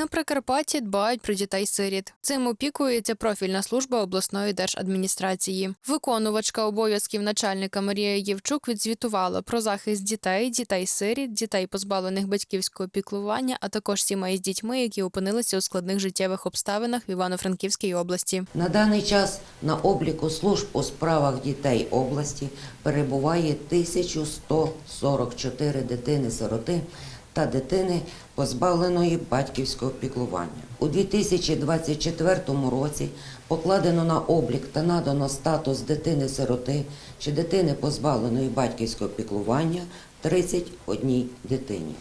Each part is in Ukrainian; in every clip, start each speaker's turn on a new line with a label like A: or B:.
A: На Прикарпатті дбають про дітей-сиріт. Цим опікується профільна служба обласної держадміністрації. Виконувачка обов'язків начальника Марія Євчук відзвітувала про захист дітей, дітей-сиріт, дітей, позбавлених батьківського піклування, а також сімей з дітьми, які опинилися у складних життєвих обставинах в Івано-Франківській області.
B: На даний час на обліку служб у справах дітей області перебуває 1144 дитини-сироти та дитини позбавленої батьківського піклування. У 2024 році покладено на облік та надано статус дитини-сироти чи дитини позбавленої батьківського піклування 31 дитині.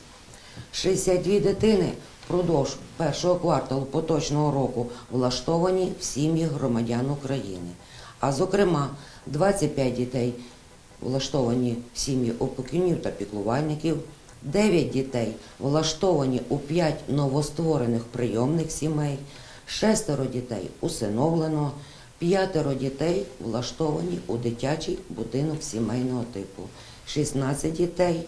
B: 62 дитини впродовж першого кварталу поточного року влаштовані в сім'ї громадян України. А зокрема, 25 дітей влаштовані в сім'ї опікунів та піклувальників, 9 дітей влаштовані у 5 новостворених прийомних сімей, 6 дітей усиновлено, 5 дітей влаштовані у дитячий будинок сімейного типу, 16 дітей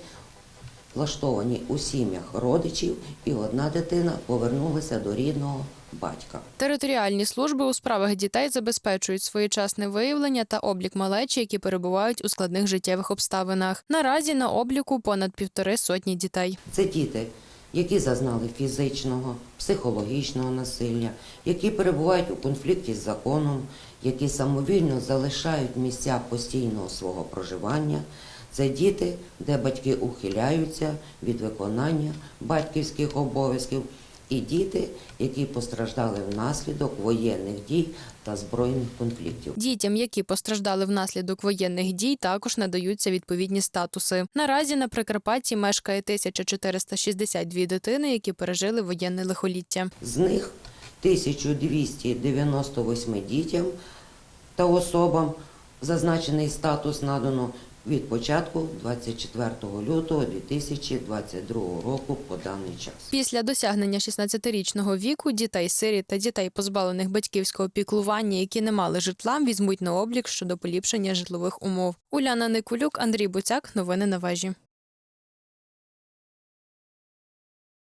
B: влаштовані у сім'ях родичів, і одна дитина повернулася до рідного батька.
A: Територіальні служби у справах дітей забезпечують своєчасне виявлення та облік малечі, які перебувають у складних життєвих обставинах. Наразі на обліку понад півтори сотні дітей.
B: Це діти, які зазнали фізичного, психологічного насилля, які перебувають у конфлікті з законом, які самовільно залишають місця постійного свого проживання. Це діти, де батьки ухиляються від виконання батьківських обов'язків, і діти, які постраждали внаслідок воєнних дій та збройних конфліктів.
A: Дітям, які постраждали внаслідок воєнних дій, також надаються відповідні статуси. Наразі на Прикарпатті мешкає 1462 дитини, які пережили воєнне лихоліття.
B: З них 1298 дітям та особам зазначений статус надано від початку 24 лютого 2022 року по даний час.
A: Після досягнення 16-річного віку дітей сиріт та дітей, позбавлених батьківського піклування, які не мали житла, візьмуть на облік щодо поліпшення житлових умов. Уляна Никулюк, Андрій Буцяк. Новини на вежі.